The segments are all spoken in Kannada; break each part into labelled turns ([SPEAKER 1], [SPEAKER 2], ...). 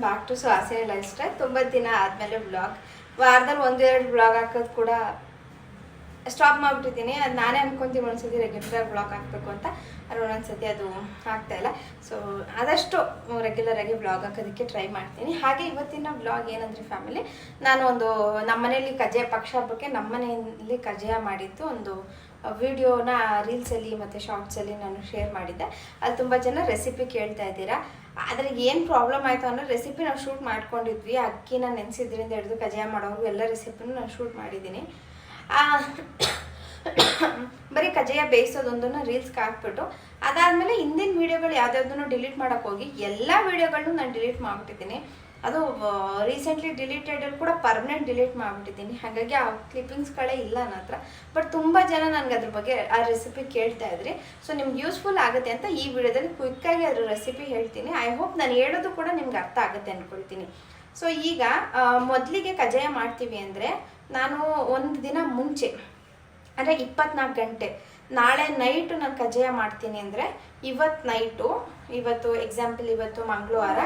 [SPEAKER 1] Back to Suhasini lifestyle ತುಂಬ ದಿನ ಆದಮೇಲೆ ಬ್ಲಾಗ್ ವಾರದಲ್ಲಿ ಒಂದೆರಡು ಬ್ಲಾಗ್ ಹಾಕೋದು ಕೂಡ ಸ್ಟಾಪ್ ಮಾಡಿಬಿಟ್ಟಿದ್ದೀನಿ. ಅದು ನಾನೇ ಅನ್ಕೊಂತೀನಿ ಒಂದ್ಸತಿ ರೆಗ್ಯುಲರ್ ಬ್ಲಾಗ್ ಹಾಕಬೇಕು ಅಂತ. ಆದರೆ ಒಂದೊಂದ್ಸತಿ ಅದು ಆಗ್ತಾ ಇಲ್ಲ. ಸೊ ಆದಷ್ಟು ರೆಗ್ಯುಲರ್ ಆಗಿ ಬ್ಲಾಗ್ ಹಾಕೋದಕ್ಕೆ ಟ್ರೈ ಮಾಡ್ತೀನಿ. ಹಾಗೆ ಇವತ್ತಿನ ಬ್ಲಾಗ್ ಏನಂದ್ರೆ ಫ್ಯಾಮಿಲಿ ನಾನು ಒಂದು ನಮ್ಮನೆಯಲ್ಲಿ ಕಜೆ ಪಕ್ಷ ಹಬ್ಬಕ್ಕೆ ನಮ್ಮನೆಯಲ್ಲಿ ಕಜಾಯ ಮಾಡಿದ್ದು ಒಂದು ವಿಡಿಯೋನ ರೀಲ್ಸಲ್ಲಿ ಮತ್ತು ಶಾರ್ಟ್ಸಲ್ಲಿ ನಾನು ಶೇರ್ ಮಾಡಿದ್ದೆ. ಅಲ್ಲಿ ತುಂಬ ಜನ ರೆಸಿಪಿ ಕೇಳ್ತಾ ಇದ್ದೀರಾ. ಆದರೆ ಏನು ಪ್ರಾಬ್ಲಮ್ ಆಯಿತು ಅಂದರೆ ರೆಸಿಪಿ ನಾವು ಶೂಟ್ ಮಾಡ್ಕೊಂಡಿದ್ವಿ. ಅಕ್ಕಿನ ನೆನೆಸಿದ್ರಿಂದ ಹಿಡಿದು ಕಜಾಯ ಮಾಡೋರು ಎಲ್ಲ ರೆಸಿಪಿನೂ ನಾನು ಶೂಟ್ ಮಾಡಿದ್ದೀನಿ. ಬರೀ ಕಜಾಯ ಬೇಯಿಸೋದೊಂದನ್ನು ರೀಲ್ಸ್ಗೆ ಹಾಕ್ಬಿಟ್ಟು, ಅದಾದಮೇಲೆ ಹಿಂದಿನ ವಿಡಿಯೋಗಳು ಯಾವ್ದಾವ್ದನ್ನು ಡಿಲೀಟ್ ಮಾಡಕ್ ಹೋಗಿ, ಎಲ್ಲ ವಿಡಿಯೋಗಳನ್ನೂ ನಾನು ಡಿಲೀಟ್ ಮಾಡ್ಬಿಟ್ಟಿದ್ದೀನಿ. ಅದು ರೀಸೆಂಟ್ಲಿ ಡಿಲೀಟೆಡಲ್ಲಿ ಕೂಡ ಪರ್ಮನೆಂಟ್ ಡಿಲೀಟ್ ಮಾಡ್ಬಿಟ್ಟಿದ್ದೀನಿ. ಹಾಗಾಗಿ ಆ ಕ್ಲಿಪ್ಪಿಂಗ್ಸ್ಗಳೇ ಇಲ್ಲ ನನ್ನ ಬಟ್ ತುಂಬ ಜನ ನನಗೆ ಅದ್ರ ಬಗ್ಗೆ ಆ ರೆಸಿಪಿ ಕೇಳ್ತಾ ಇದ್ರಿ. ಸೊ ನಿಮ್ಗೆ ಯೂಸ್ಫುಲ್ ಆಗುತ್ತೆ ಅಂತ ಈ ವಿಡಿಯೋದಲ್ಲಿ ಕ್ವಿಕ್ಕಾಗಿ ಅದ್ರ ರೆಸಿಪಿ ಹೇಳ್ತೀನಿ. ಐ ಹೋಪ್ ನಾನು ಹೇಳೋದು ಕೂಡ ನಿಮ್ಗೆ ಅರ್ಥ ಆಗುತ್ತೆ ಅಂದ್ಕೊಳ್ತೀನಿ ಸೊ ಈಗ ಮೊದಲಿಗೆ ಕಜಾಯ ಮಾಡ್ತೀವಿ ಅಂದರೆ ನಾನು ಒಂದು ದಿನ ಮುಂಚೆ ಅಂದರೆ ಇಪ್ಪತ್ನಾಲ್ಕು ಗಂಟೆ ನಾಳೆ ನೈಟು ನಾನು ಕಜ್ಜಾಯ ಮಾಡ್ತೀನಿ ಅಂದರೆ ಇವತ್ತು ನೈಟು ಇವತ್ತು ಎಕ್ಸಾಂಪಲ್ ಇವತ್ತು ಮಂಗಳವಾರ.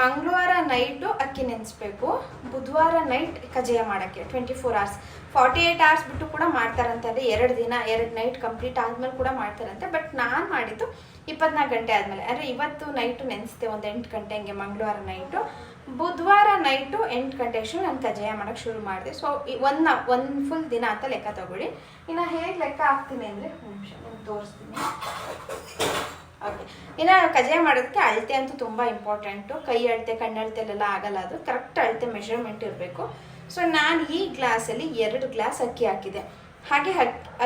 [SPEAKER 1] ಮಂಗಳವಾರ ನೈಟು ಅಕ್ಕಿ ನೆನೆಸ್ಬೇಕು. ಬುಧವಾರ ನೈಟ್ ಕಜ್ಜಾಯ ಮಾಡೋಕ್ಕೆ twenty four hours forty eight hours ಬಿಟ್ಟು ಕೂಡ ಮಾಡ್ತಾರಂತೆ. ಅಂದರೆ ಎರಡು ದಿನ, ಎರಡು ನೈಟ್ ಕಂಪ್ಲೀಟ್ ಆದಮೇಲೆ ಕೂಡ ಮಾಡ್ತಾರಂತೆ. ಬಟ್ ನಾನು ಮಾಡಿದ್ದು ಇಪ್ಪತ್ನಾಲ್ಕು ಗಂಟೆ ಆದಮೇಲೆ. ಅಂದರೆ ಇವತ್ತು ನೈಟು ನೆನೆಸ್ತೆ ಒಂದು ಎಂಟು ಗಂಟೆ ಹಂಗೆ ಮಂಗಳವಾರ ನೈಟು ಬುಧವಾರ ನೈಟು ಎಂಟು ಗಂಟೆ ಅಷ್ಟು ನಾನು ಕಜ್ಜಾಯ ಮಾಡೋಕ್ಕೆ ಶುರು ಮಾಡಿದೆ. ಸೊ ಒಂದು ಒಂದು ಫುಲ್ ದಿನ ಅಂತ ಲೆಕ್ಕ ತಗೊಳ್ಳಿ. ಇನ್ನು ಹೇಗೆ ಲೆಕ್ಕ ಹಾಕ್ತೀನಿ ಅಂದರೆ ನಿಮಿಷ ನಾನು ತೋರಿಸ್ತೀನಿ. ಓಕೆ ಇನ್ನು ಕಜ್ಜಾಯ ಮಾಡೋದಕ್ಕೆ ಅಳತೆ ಅಂತೂ ತುಂಬ ಇಂಪಾರ್ಟೆಂಟು ಕೈ ಅಳತೆ ಕಣ್ಣಳತೆಲೆಲ್ಲ ಆಗಲ್ಲ ಅದು. ಕರೆಕ್ಟ್ ಅಳತೆ ಮೆಷರ್ಮೆಂಟ್ ಇರಬೇಕು. ಸೊ ನಾನು ಈ ಗ್ಲಾಸಲ್ಲಿ ಎರಡು ಗ್ಲಾಸ್ ಅಕ್ಕಿ ಹಾಕಿದೆ. ಹಾಗೆ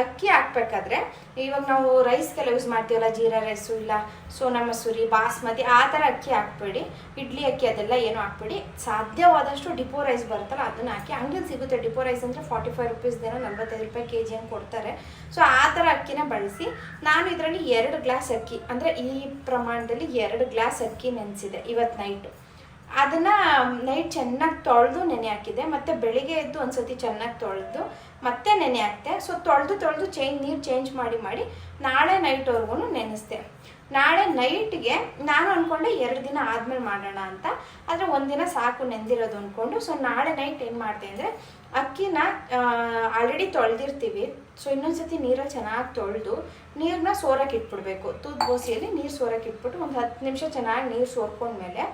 [SPEAKER 1] ಅಕ್ಕಿ ಹಾಕ್ಬೇಕಾದ್ರೆ ಇವಾಗ ನಾವು ರೈಸ್ಗೆಲ್ಲ ಯೂಸ್ ಮಾಡ್ತೀವಲ್ಲ, ಜೀರಾ ರೈಸು ಇಲ್ಲ ಸೋನಾ ಮಸೂರಿ ಬಾಸ್ಮತಿ, ಆ ಥರ ಅಕ್ಕಿ ಹಾಕ್ಬೇಡಿ. ಇಡ್ಲಿ ಅಕ್ಕಿ ಅದೆಲ್ಲ ಏನು ಹಾಕ್ಬೇಡಿ. ಸಾಧ್ಯವಾದಷ್ಟು ಡಿಪೋ ರೈಸ್ ಬರುತ್ತಲ್ಲ, ಅದನ್ನು ಹಾಕಿ ಹಂಗೆ ಸಿಗುತ್ತೆ? ಡಿಪೋ ರೈಸ್ ಅಂದರೆ ಫಾರ್ಟಿ ಫೈವ್ ದಿನ ನಲ್ವತ್ತೈದು ರೂಪಾಯಿ ಕೆ ಜಿ ಹಂಗೆ ಕೊಡ್ತಾರೆ. ಸೊ ಆ ಥರ ಅಕ್ಕಿನ ಬಳಸಿ, ನಾನು ಇದರಲ್ಲಿ ಎರಡು ಗ್ಲಾಸ್ ಅಕ್ಕಿ, ಅಂದರೆ ಈ ಪ್ರಮಾಣದಲ್ಲಿ ಎರಡು ಗ್ಲಾಸ್ ಅಕ್ಕಿ ನೆನೆಸಿದೆ ಇವತ್ತು ನೈಟು ಅದನ್ನ ನೈಟ್ ಚೆನ್ನಾಗಿ ತೊಳೆದು ನೆನೆ ಹಾಕಿದೆ. ಮತ್ತೆ ಬೆಳಿಗ್ಗೆ ಎದ್ದು ಒಂದ್ಸತಿ ಚೆನ್ನಾಗಿ ತೊಳೆದು, ಮತ್ತೆ ನೆನೆ ಹಾಕಿದೆ ಸೊ ತೊಳೆದು ತೊಳೆದು ಚೇಂಜ್, ನೀರು ಚೇಂಜ್ ಮಾಡಿ ಮಾಡಿ ನಾಳೆ ನೈಟ್ವರೆಗೂ ನೆನೆಸ್ದೆ ನಾಳೆ ನೈಟ್ಗೆ ನಾನು ಅಂದ್ಕೊಂಡೆ ಎರಡು ದಿನ ಆದ್ಮೇಲೆ ಮಾಡೋಣ ಅಂತ. ಆದರೆ ಒಂದಿನ ಸಾಕು ನೆಂದಿರೋದು ಅಂದ್ಕೊಂಡು ಸೊ ನಾಳೆ ನೈಟ್ ಏನು ಮಾಡಿದೆ ಅಂದರೆ, ಅಕ್ಕಿನ ಆಲ್ರೆಡಿ ತೊಳೆದಿರ್ತೀವಿ. ಸೊ ಇನ್ನೊಂದ್ಸತಿ ನೀರಲ್ಲಿ ಚೆನ್ನಾಗಿ ತೊಳೆದು ನೀರನ್ನ ಸೋರಕ್ಕೆ ಇಟ್ಬಿಡ್ಬೇಕು. ತೂತ್ ಬೋಸಿಯಲ್ಲಿ ನೀರು ಸೋರಕ್ಕೆ ಇಟ್ಬಿಟ್ಟು ಒಂದು ಹತ್ತು ನಿಮಿಷ ಚೆನ್ನಾಗಿ ನೀರು ಸೋರ್ಕೊಂಡ್ಮೇಲೆ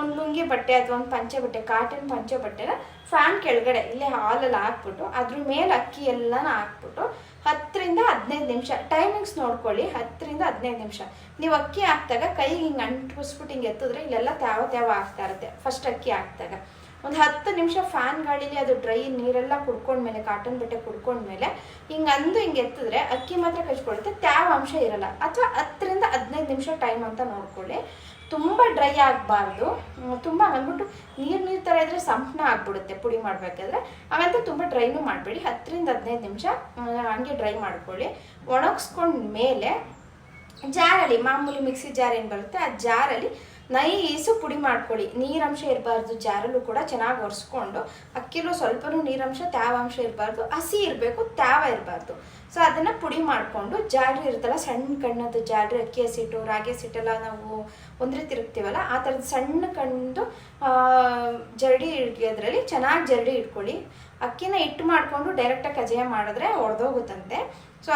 [SPEAKER 1] ಒಂದು ಲುಂಗಿ ಬಟ್ಟೆ ಅಥವಾ ಒಂದು ಪಂಚೆ ಬಟ್ಟೆ ಕಾಟನ್ ಪಂಚೆ ಬಟ್ಟೆನ ಫ್ಯಾನ್ ಕೆಳಗಡೆ, ಇಲ್ಲೇ ಹಾಲಲ್ಲಿ ಹಾಕ್ಬಿಟ್ಟು, ಅದ್ರ ಮೇಲೆ ಅಕ್ಕಿ ಎಲ್ಲನ ಹಾಕ್ಬಿಟ್ಟು ಹತ್ತರಿಂದ ಹದಿನೈದು ನಿಮಿಷ ಟೈಮಿಂಗ್ಸ್ ನೋಡ್ಕೊಳ್ಳಿ, ಹತ್ತರಿಂದ ಹದಿನೈದು ನಿಮಿಷ. ನೀವು ಅಕ್ಕಿ ಹಾಕ್ದಾಗ ಕೈಗೆ ಹಿಂಗೆ ಅಂಟಿಸ್ಬಿಟ್ಟು ಹಿಂಗೆ ಎತ್ತಿದ್ರೆ ಇಲ್ಲೆಲ್ಲ ತ್ಯಾವ ತ್ಯಾವ ಆಗ್ತಾ ಇರುತ್ತೆ ಫಸ್ಟ್ ಅಕ್ಕಿ ಹಾಕ್ದಾಗ. ಒಂದು ಹತ್ತು ನಿಮಿಷ ಫ್ಯಾನ್ ಗಾಳಿಲಿ ಅದು ಡ್ರೈ ನೀರೆಲ್ಲ ಕುಡ್ಕೊಂಡ್ಮೇಲೆ ಕಾಟನ್ ಬಟ್ಟೆ ಕುಡ್ಕೊಂಡ್ಮೇಲೆ, ಹಿಂಗೆ ಅಂದು ಹಿಂಗೆ ಎತ್ತಿದ್ರೆ ಅಕ್ಕಿ ಮಾತ್ರ ಕಚ್ಕೊಳುತ್ತೆ ತ್ಯಾವ ಅಂಶ ಇರಲ್ಲ. ಅಥವಾ ಹತ್ತರಿಂದ ಹದಿನೈದು ನಿಮಿಷ ಟೈಮ್ ಅಂತ ನೋಡ್ಕೊಳ್ಳಿ. ತುಂಬ ಡ್ರೈ ಆಗಬಾರ್ದು. ತುಂಬ ಅಂದ್ಬಿಟ್ಟು ನೀರು ನೀರು ಥರ ಇದ್ರೆ ಸಂಪಣ ಆಗ್ಬಿಡುತ್ತೆ ಪುಡಿ ಮಾಡಬೇಕಾದ್ರೆ. ಹಾಗಂತ ತುಂಬ ಡ್ರೈನೂ ಮಾಡಬೇಡಿ. ಹತ್ತರಿಂದ ಹದಿನೈದು ನಿಮಿಷ ಹಂಗೆ ಡ್ರೈ ಮಾಡ್ಕೊಳ್ಳಿ. ಒಣಗಿಸ್ಕೊಂಡ ಮೇಲೆ ಜಾರಲ್ಲಿ, ಮಾಮೂಲಿ ಮಿಕ್ಸಿ ಜಾರ್ ಏನು ಬರುತ್ತೆ, ಆ ಜಾರಲ್ಲಿ ನೈಸು ಪುಡಿ ಮಾಡ್ಕೊಳ್ಳಿ. ನೀರಂಶ ಇರಬಾರ್ದು, ಜಾರಲ್ಲೂ ಕೂಡ ಚೆನ್ನಾಗಿ ಒರೆಸ್ಕೊಂಡು. ಅಕ್ಕಿಲೂ ಸ್ವಲ್ಪನೂ ನೀರಂಶ ತ್ಯಾವಾಂಶ ಇರಬಾರ್ದು. ಹಸಿ ಇರಬೇಕು ತ್ಯಾವ ಇರಬಾರ್ದು. ಸೊ ಅದನ್ನು ಪುಡಿ ಮಾಡಿಕೊಂಡು ಜಾಡ್ರಿ ಇರುತ್ತಲ್ಲ, ಸಣ್ಣ ಕಣ್ಣದ್ದು ಜಾಡ್ರಿ ಅಕ್ಕಿ ಹಸಿಟ್ಟು ರಾಗಿ ಹಸಿಟ್ಟೆಲ್ಲ ನಾವು ಒಂದ್ರೆ ತಿರುಗ್ತೀವಲ್ಲ ಆ ಥರದ ಸಣ್ಣ ಕಂಡು ಜರಡಿ ಅದರಲ್ಲಿ ಚೆನ್ನಾಗಿ ಜರಡಿ ಇಟ್ಕೊಳ್ಳಿ. ಅಕ್ಕಿನ ಹಿಟ್ಟು ಮಾಡಿಕೊಂಡು ಡೈರೆಕ್ಟಾಗಿ ಕಜಾಯ ಮಾಡಿದ್ರೆ ಒಡೆದೋಗುತ್ತಂತೆ. ಸೊ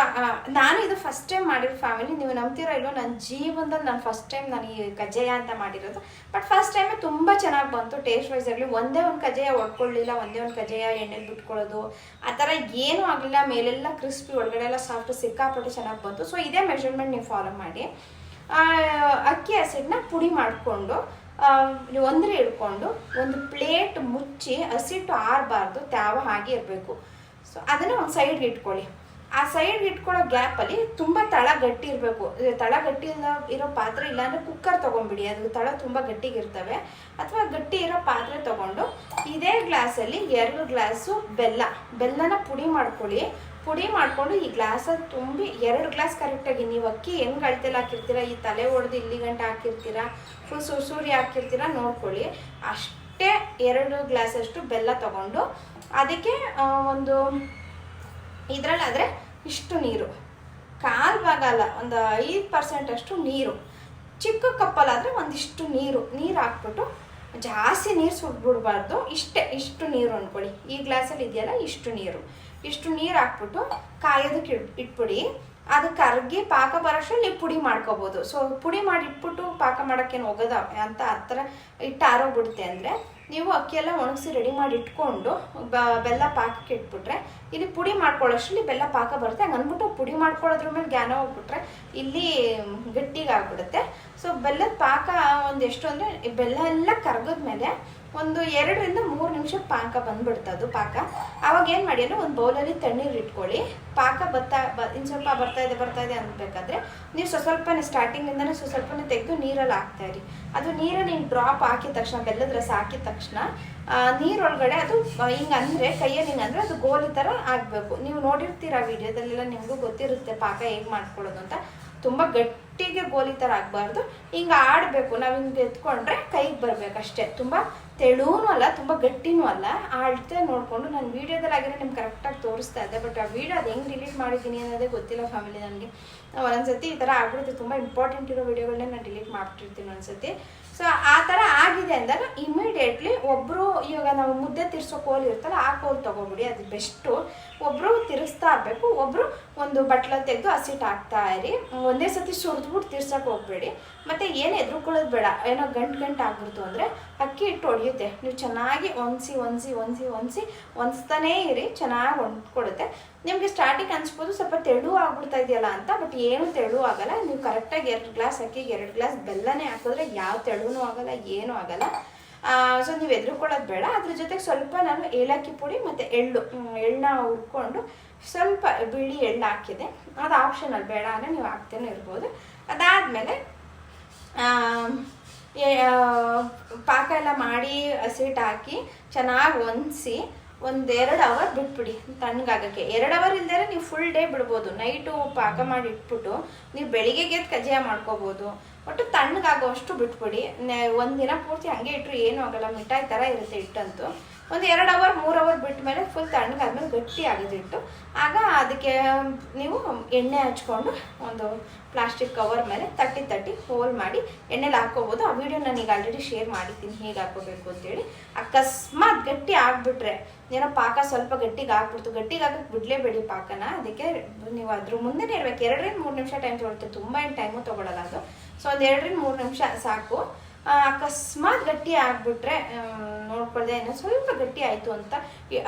[SPEAKER 1] ನಾನು ಇದು ಫಸ್ಟ್ ಟೈಮ್ ಮಾಡಿರೋ ಫ್ಯಾಮಿಲಿ ನೀವು ನಂಬ್ತೀರೋ ಇಲ್ಲೋ ನನ್ನ ಜೀವನದಲ್ಲಿ ನಾನು ಫಸ್ಟ್ ಟೈಮ್ ನಾನು ಈ ಕಜ್ಜಾಯ ಅಂತ ಮಾಡಿರೋದು. ಬಟ್ ಫಸ್ಟ್ ಟೈಮೇ ತುಂಬ ಚೆನ್ನಾಗಿ ಬಂತು. ಟೇಸ್ಟ್ ವೈಸ್ ಆಗಲಿ, ಒಂದೇ ಒಂದು ಕಜ್ಜಾಯ ಒಡ್ಕೊಳ್ಳಿಲ್ಲ, ಒಂದೇ ಒಂದು ಕಜ್ಜಾಯ ಎಣ್ಣೆಲಿ ಬಿಟ್ಕೊಳ್ಳೋದು. ಆ ಥರ ಏನೂ ಆಗಲಿಲ್ಲ, ಮೇಲೆಲ್ಲ ಕ್ರಿಸ್ಪಿ ಒಳಗಡೆ ಎಲ್ಲ ಸಾಫ್ಟ್ ಸಿಕ್ಕಾಪಟ್ಟೆ ಚೆನ್ನಾಗಿ ಬಂತು. ಸೊ ಇದೇ ಮೆಷರ್ಮೆಂಟ್ ನೀವು ಫಾಲೋ ಮಾಡಿ. ಅಕ್ಕಿ ಹಸಿಟ್ಟನ್ನ ಪುಡಿ ಮಾಡಿಕೊಂಡು ಒಂದ್ರೆ ಇಟ್ಕೊಂಡು ಒಂದು ಪ್ಲೇಟ್ ಮುಚ್ಚಿ ಹಸಿಟ್ಟು ಆರಬಾರ್ದು, ತ್ಯಾವ ಹಾಗೆ ಇರಬೇಕು. ಸೊ ಅದನ್ನು ಒಂದು ಸೈಡ್ಗೆ ಇಟ್ಕೊಳ್ಳಿ. ಆ ಸೈಡ್ಗೆ ಇಟ್ಕೊಳ್ಳೋ ಗ್ಯಾಪಲ್ಲಿ ತುಂಬ ತಳ ಗಟ್ಟಿ ಇರಬೇಕು. ತಳ ಗಟ್ಟಿ ಇರೋ ಪಾತ್ರೆ ಇಲ್ಲಾಂದರೆ ಕುಕ್ಕರ್ ತೊಗೊಂಬಿಡಿ ಅದು ತಳ ತುಂಬ ಗಟ್ಟಿಗಿರ್ತವೆ. ಅಥವಾ ಗಟ್ಟಿ ಇರೋ ಪಾತ್ರೆ ತೊಗೊಂಡು, ಇದೇ ಗ್ಲಾಸಲ್ಲಿ ಎರಡು ಗ್ಲಾಸು ಬೆಲ್ಲ. ಬೆಲ್ಲನ ಪುಡಿ ಮಾಡ್ಕೊಳ್ಳಿ. ಪುಡಿ ಮಾಡಿಕೊಂಡು ಈ ಗ್ಲಾಸಲ್ಲಿ ತುಂಬಿ ಎರಡು ಗ್ಲಾಸ್ ಕರೆಕ್ಟಾಗಿ ನೀವು ಅಕ್ಕಿ ಹೆಂಗೆ ಅಳತೆಲ್ಲ ಹಾಕಿರ್ತೀರಾ, ಈ ತಲೆ ಒಡೆದು ಇಲ್ಲಿ ಗಂಟೆ ಹಾಕಿರ್ತೀರಾ ಫುಲ್ ಸುರ್ಸೂರಿ ಹಾಕಿರ್ತೀರಾ ನೋಡ್ಕೊಳ್ಳಿ. ಅಷ್ಟೇ ಎರಡು ಗ್ಲಾಸಷ್ಟು ಬೆಲ್ಲ ತಗೊಂಡು ಅದಕ್ಕೆ ಒಂದು ಒಂದು ಇದರಲ್ಲಾದರೆ ಇಷ್ಟು ನೀರು. ಕಾಲು ಭಾಗ ಅಲ್ಲ, ಒಂದು ಐದು ಪರ್ಸೆಂಟಷ್ಟು ನೀರು. ಚಿಕ್ಕ ಕಪ್ಪಲ್ಲಾದರೆ ಒಂದಿಷ್ಟು ನೀರು. ನೀರು ಹಾಕ್ಬಿಟ್ಟು ಜಾಸ್ತಿ ನೀರು ಸುಟ್ಬಿಡ್ಬಾರ್ದು. ಇಷ್ಟೇ, ಇಷ್ಟು ನೀರು ಅಂದ್ಕೊಳ್ಳಿ. ಈ ಗ್ಲಾಸಲ್ಲಿ ಇದೆಯಲ್ಲ ಇಷ್ಟು ನೀರು. ಇಷ್ಟು ನೀರು ಹಾಕ್ಬಿಟ್ಟು ಕಾಯೋದಕ್ಕೆ ಇಟ್ ಇಟ್ಬಿಡಿ. ಅದು ಕರ್ಗಿ ಪಾಕ ಬರೋಷ್ಟು ನೀವು ಪುಡಿ ಮಾಡ್ಕೋಬೋದು. ಸೊ ಪುಡಿ ಮಾಡಿ ಇಟ್ಬಿಟ್ಟು ಪಾಕ ಮಾಡೋಕ್ಕೇನು ಹೋಗೋದ ಅಂತ ಆ ಥರ ಇಟ್ಟು ಆರೋಗ್ಬಿಡುತ್ತೆ ಅಂದರೆ ನೀವು ಅಕ್ಕಿ ಎಲ್ಲ ಒಣಗಿಸಿ ರೆಡಿ ಮಾಡಿ ಇಟ್ಕೊಂಡು ಬೆಲ್ಲ ಪಾಕಕ್ಕೆ ಇಟ್ಬಿಟ್ರೆ ಇಲ್ಲಿ ಪುಡಿ ಮಾಡ್ಕೊಳ್ಳೋಷ್ಟ್ರಲ್ಲಿ ಬೆಲ್ಲ ಪಾಕ ಬರುತ್ತೆ. ಹಂಗೆ ಅಂದ್ಬಿಟ್ಟು ಪುಡಿ ಮಾಡ್ಕೊಳ್ಳೋದ್ರ ಮೇಲೆ ಜ್ಞಾನ ಹೋಗ್ಬಿಟ್ರೆ ಇಲ್ಲಿ ಗಟ್ಟಿಗಾಗ್ಬಿಡುತ್ತೆ. ಸೊ ಬೆಲ್ಲದ ಪಾಕ ಒಂದು ಎಷ್ಟು ಅಂದರೆ ಬೆಲ್ಲ ಎಲ್ಲ ಕರ್ಗದ್ಮೇಲೆ ಒಂದು ಎರಡರಿಂದ ಮೂರು ನಿಮಿಷ ಪಾಕ ಬಂದ್ಬಿಡ್ತು ಅದು ಪಾಕ. ಅವಾಗ ಏನು ಮಾಡಿ ಅಂದರೆ ಒಂದು ಬೌಲಲ್ಲಿ ತಣ್ಣೀರು ಇಟ್ಕೊಳ್ಳಿ. ಪಾಕ ಬತ್ತಾ, ಬ ಇನ್ನು ಸ್ವಲ್ಪ ಬರ್ತಾ ಇದೆ ಬರ್ತಾ ಇದೆ ಅನ್ಬೇಕಾದ್ರೆ ನೀವು ಸ್ವಲ್ಪ ಸ್ವಲ್ಪನೇ ಸ್ಟಾರ್ಟಿಂಗಿಂದನೇ ಸ್ವಲ್ಪ ಸ್ವಲ್ಪನೇ ತೆಗೆದು ನೀರಲ್ಲಿ ಹಾಕ್ತಾ ಇರಿ. ಅದು ನೀರಲ್ಲಿ ಹಿಂಗೆ ಡ್ರಾಪ್ ಹಾಕಿದ ತಕ್ಷಣ, ಬೆಲ್ಲದ ರಸ ಹಾಕಿದ ತಕ್ಷಣ ನೀರೊಳಗಡೆ ಅದು ಹಿಂಗೆ ಅಂದರೆ, ಕೈಯಲ್ಲಿ ಹಿಂಗೆ ಅಂದರೆ ಅದು ಗೋಲಿ ಥರ ಆಗಬೇಕು. ನೀವು ನೋಡಿರ್ತೀರ ವಿಡಿಯೋದಲ್ಲೆಲ್ಲ ನಿಮಗೂ ಗೊತ್ತಿರುತ್ತೆ ಪಾಕ ಹೇಗೆ ಮಾಡ್ಕೊಳ್ಳೋದು ಅಂತ. ತುಂಬ ಗಟ್ಟಿಗೆ ಗೋಲಿ ಥರ ಆಗಬಾರ್ದು. ಹಿಂಗೆ ಆಡಬೇಕು. ನಾವು ಹಿಂಗೆ ಎತ್ಕೊಂಡ್ರೆ ಕೈಗೆ ಬರಬೇಕಷ್ಟೇ ತುಂಬ ತೆಳುವೂ ಅಲ್ಲ, ತುಂಬ ಗಟ್ಟಿನೂ ಅಲ್ಲ. ಆಡ್ತೆ ನೋಡಿಕೊಂಡು ನಾನು ವೀಡಿಯೋದಲ್ಲಿ ಆಗಿರೋ ನಿಮ್ಗೆ ಕರೆಕ್ಟಾಗಿ ತೋರಿಸ್ತಾ ಇದ್ದೆ ಬಟ್ ಆ ವೀಡಿಯೋ ಅದು ಹೆಂಗೆ ಡಿಲೀಟ್ ಮಾಡಿದ್ದೀನಿ ಅನ್ನೋದೇ ಗೊತ್ತಿಲ್ಲ ಫ್ಯಾಮಿಲಿ ನನಗೆ. ಒಂದೊಂದ್ಸತಿ ಈ ಥರ ಆಗ್ಬಿಡುತ್ತೆ. ತುಂಬ ಇಂಪಾರ್ಟೆಂಟ್ ಇರೋ ವಿಡಿಯೋಗಳನ್ನ ನಾನು ಡಿಲೀಟ್ ಮಾಡ್ತಿರ್ತೀನಿ ಒಂದ್ಸತಿ. ಸೊ ಆ ಥರ ಆಗಿದೆ ಇಮಿಡಿಯೇಟ್ಲಿ ಒಬ್ಬರು ಇವಾಗ ನಾವು ಮುದ್ದೆ ತಿರ್ಸೋ ಕೋಲ್ ಇರ್ತಲ್ಲ ಆ ಕೋಲ್ ತೊಗೊಬಿಡಿ ಅದು ಬೆಸ್ಟು ಒಬ್ಬರು ತಿರ್ಸ್ತಾ ಇರಬೇಕು ಒಬ್ಬರು ಒಂದು ಬಟ್ಲ ತೆಗೆದು ಹಸಿಟ್ಟು ಹಾಕ್ತಾ ಇರಿ. ಒಂದೇ ಸತಿ ಸುರಿದ್ಬಿಟ್ಟು ತಿರ್ಸಕ್ಕೆ ಹೋಗ್ಬೇಡಿ. ಮತ್ತು ಏನು ಎದ್ರುಕೊಳ್ಳೋದು ಬೇಡ, ಏನೋ ಗಂಟು ಗಂಟು ಆಗ್ಬಿಡ್ತು ಅಂದರೆ ಅಕ್ಕಿ ಇಟ್ಟು ಒಡೆಯುತ್ತೆ. ನೀವು ಚೆನ್ನಾಗಿ ಒಣಸಿ ಒಣಸಿ ಒಣಸಿ ಒಣಸಿ, ಒಣಸ್ತಾನೇ ಇರಿ, ಚೆನ್ನಾಗಿ ಹೊಂದ್ಕೊಡುತ್ತೆ ನಿಮಗೆ ಸ್ಟಾರ್ಟಿಂಗ್ ಅನಿಸ್ಬೋದು ಸ್ವಲ್ಪ ತೆಳು ಆಗ್ಬಿಡ್ತಾ ಇದೆಯಲ್ಲ ಅಂತ ಬಟ್ ಏನು ತೆಳು ಆಗಲ್ಲ. ನೀವು ಕರೆಕ್ಟಾಗಿ ಎರಡು ಗ್ಲಾಸ್ ಅಕ್ಕಿಗೆ ಎರಡು ಗ್ಲಾಸ್ ಬೆಲ್ಲನೇ ಹಾಕಿದ್ರೆ ಯಾವ ತೆಳುನೂ ಆಗಲ್ಲ, ಏನೂ ಆಗಲ್ಲ. ಸೊ ನೀವು ಎದುರುಕೊಳ್ಳೋದು ಬೇಡ. ಅದ್ರ ಜೊತೆಗೆ ಸ್ವಲ್ಪ ನಾನು ಏಲಕ್ಕಿ ಪುಡಿ ಮತ್ತು ಎಳ್ಳು ಎಳ್ಳನ್ನ ಹುರ್ಕೊಂಡು ಸ್ವಲ್ಪ ಬಿಳಿ ಎಳ್ಳು ಹಾಕಿದೆ. ಅದು ಆಪ್ಷನಲ್ ಬೇಡ ಅಂದರೆ ನೀವು ಹಾಕ್ತೇನೆ ಇರ್ಬೋದು. ಅದಾದಮೇಲೆ ಪಾಕ ಎಲ್ಲ ಮಾಡಿ ಹಸಿಟ್ಟು ಹಾಕಿ ಚೆನ್ನಾಗಿ ಒನ್ಸಿ ಒಂದೆರಡು ಅವರ್ ಬಿಟ್ಬಿಡಿ ತಣ್ಣಗಾಗಕ್ಕೆ. ಎರಡು ಅವರ್ ಇಲ್ದೇ ನೀವು ಫುಲ್ ಡೇ ಬಿಡ್ಬೋದು. ನೈಟು ಪಾಕ ಮಾಡಿ ಇಟ್ಬಿಟ್ಟು ನೀವು ಬೆಳಿಗ್ಗೆಗೆ ಕಜ್ಜಾಯ ಮಾಡ್ಕೋಬೋದು. ಒಟ್ಟು ತಣ್ಣಗಾಗೋಷ್ಟು ಬಿಟ್ಬಿಡಿ. ಒಂದಿನ ಪೂರ್ತಿ ಹಂಗೆ ಇಟ್ಟರು ಏನೂ ಆಗಲ್ಲ. ಮಿಠಾಯಿ ಥರ ಇರುತ್ತೆ ಹಿಟ್ಟಂತೂ. ಒಂದು ಎರಡು ಅವರ್ ಮೂರು ಅವರ್ ಬಿಟ್ಟ ಮೇಲೆ ಫುಲ್ ತಣ್ಣಗಾದ್ಮೇಲೆ ಗಟ್ಟಿ ಆಗಿದ್ದಿಟ್ಟು ಆಗ ಅದಕ್ಕೆ ನೀವು ಎಣ್ಣೆ ಹಚ್ಕೊಂಡು ಒಂದು ಪ್ಲಾಸ್ಟಿಕ್ ಕವರ್ ಮೇಲೆ ತಟ್ಟಿ ತಟ್ಟಿ ಹೋಲ್ ಮಾಡಿ ಎಣ್ಣೆಲಿ ಹಾಕೋಬೋದು ಆ ವಿಡಿಯೋ ಈಗ ಆಲ್ರೆಡಿ ಶೇರ್ ಮಾಡಿದ್ದೀನಿ ಹೇಗೆ ಹಾಕೋಬೇಕು ಅಂತೇಳಿ. ಅಕಸ್ಮಾತ್ ಗಟ್ಟಿ ಆಗಿಬಿಟ್ರೆ, ಏನೋ ಪಾಕ ಸ್ವಲ್ಪ ಗಟ್ಟಿಗೆ ಆಗ್ಬಿಡ್ತು. ಗಟ್ಟಿಗೆ ಆಗಕ್ಕೆ ಬಿಡಲೇಬೇಡಿ ಪಾಕನ. ಅದಕ್ಕೆ ನೀವು ಅದ್ರ ಮುಂದೆನೇ ಇರಬೇಕು. ಎರಡರಿಂದ ಮೂರು ನಿಮಿಷ ಟೈಮ್ ತೊಗೊಳುತ್ತೆ ತುಂಬ ಏನು ಟೈಮು ತೊಗೊಳಲ್ಲ ಅದು. ಸೊ ಒಂದು ಎರಡರಿಂದ ಮೂರು ನಿಮಿಷ ಸಾಕು. ಅಕಸ್ಮಾತ್ ಗಟ್ಟಿ ಆಗಿಬಿಟ್ರೆ ನೋಡ್ಕೊಳ್ದೆ ಏನೋ ಸ್ವಲ್ಪ ಗಟ್ಟಿ ಆಯಿತು ಅಂತ.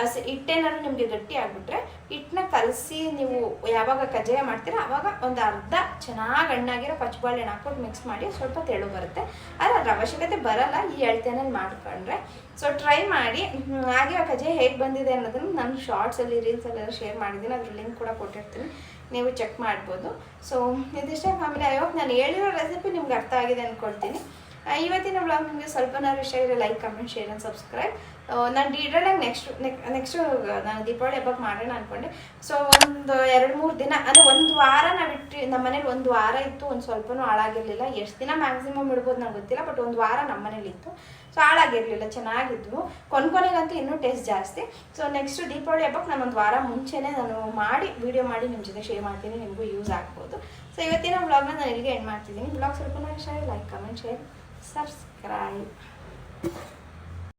[SPEAKER 1] ಹಸಿ ಹಿಟ್ಟೇನಾದ್ರು ನಿಮಗೆ ಗಟ್ಟಿ ಆಗಿಬಿಟ್ರೆ ಹಿಟ್ಟನ್ನ ಕಲಸಿ ನೀವು ಯಾವಾಗ ಕಜ್ಜಾಯ ಮಾಡ್ತೀರಾ, ಅವಾಗ ಒಂದು ಅರ್ಧ ಚೆನ್ನಾಗಿ ಹಣ್ಣಾಗಿರೋ ಪಚ್ಚಬಾಳೆಹಣ್ಣು ಹಾಕ್ಬಿಟ್ಟು ಮಿಕ್ಸ್ ಮಾಡಿ ಸ್ವಲ್ಪ ತೆಳು ಬರುತ್ತೆ. ಆದರೆ ಅದ್ರ ಅವಶ್ಯಕತೆ ಬರಲ್ಲ, ಈ ಎಳ್ತೇನಲ್ಲಿ ಮಾಡ್ಕೊಂಡ್ರೆ. ಸೊ ಟ್ರೈ ಮಾಡಿ. ಹಾಗೆ ಆ ಕಜ್ಜಾಯ ಹೇಗೆ ಬಂದಿದೆ ಅನ್ನೋದನ್ನು ನಾನು ಶಾರ್ಟ್ಸಲ್ಲಿ ರೀಲ್ಸಲ್ಲೆಲ್ಲ ಶೇರ್ ಮಾಡಿದ್ದೀನಿ. ಅದ್ರ ಲಿಂಕ್ ಕೂಡ ಕೊಟ್ಟಿರ್ತೀನಿ. ನೀವು ಚೆಕ್ ಮಾಡ್ಬೋದು. ಸೊ ಇದಿಷ್ಟೇ ಫ್ಯಾಮಿಲಿ ಐ ಹೋಪ್ ನಾನು ಹೇಳಿರೋ ರೆಸಿಪಿ ನಿಮ್ಗೆ ಅರ್ಥ ಆಗಿದೆ ಅಂದ್ಕೊಳ್ತೀನಿ ಇವತ್ತಿನ ಬ್ಲಾಗ್ ನಿಮಗೆ ಸ್ವಲ್ಪನಾದ್ರು ಇಷ್ಟ ಆಗಿದ್ರೆ like comment share and subscribe ನಾನು ಡೀಟೇಲಾಗಿ ನೆಕ್ಸ್ಟ್ ನೆಕ್ಸ್ಟ್ ನಾನು ದೀಪಾವಳಿ ಹಬ್ಬಕ್ಕೆ ಮಾಡೋಣ ಅಂದ್ಕೊಂಡೆ ಸೊ ಒಂದು ಎರಡು ಮೂರು ದಿನ, ಅಂದರೆ ಒಂದು ವಾರ ನಾವು ಇಟ್ಟು ನಮ್ಮ ಮನೇಲಿ ಒಂದು ವಾರ ಇತ್ತು, ಒಂದು ಸ್ವಲ್ಪನೂ ಹಾಳಾಗಿರಲಿಲ್ಲ. ಎಷ್ಟು ದಿನ ಮ್ಯಾಕ್ಸಿಮಮ್ ಇಡ್ಬೋದು ನಂಗೆ ಗೊತ್ತಿಲ್ಲ ಬಟ್ ಒಂದು ವಾರ ನಮ್ಮ ಮನೇಲಿ ಇತ್ತು. ಸೊ ಹಾಳಾಗಿರಲಿಲ್ಲ, ಚೆನ್ನಾಗಿದ್ವು. ಕೊನೆಗಂತೂ ಇನ್ನೂ ಟೇಸ್ಟ್ ಜಾಸ್ತಿ. ಸೊ ನೆಕ್ಸ್ಟ್ ದೀಪಾವಳಿ ಹಬ್ಬಕ್ಕೆ ನಾನು ಒಂದು ವಾರ ಮುಂಚೆನೇ ನಾನು ಮಾಡಿ ವಿಡಿಯೋ ಮಾಡಿ ನಿಮ್ಮ ಜೊತೆ ಶೇರ್ ಮಾಡ್ತೀನಿ, ನಿಮಗೂ ಯೂಸ್ ಆಗ್ಬೋದು. ಸೊ ಇವತ್ತಿನ ಬ್ಲಾಗ್ನ ನಾನು ಇಲ್ಲಿಗೆ ಎಂಡ್ ಮಾಡ್ತಿದ್ದೀನಿ. ಬ್ಲಾಗ್ ಸ್ವಲ್ಪ ಇಷ್ಟ ಲೈಕ್ ಕಮೆಂಟ್ ಶೇರ್ ಸಬ್ಸ್ಕ್ರೈಬ್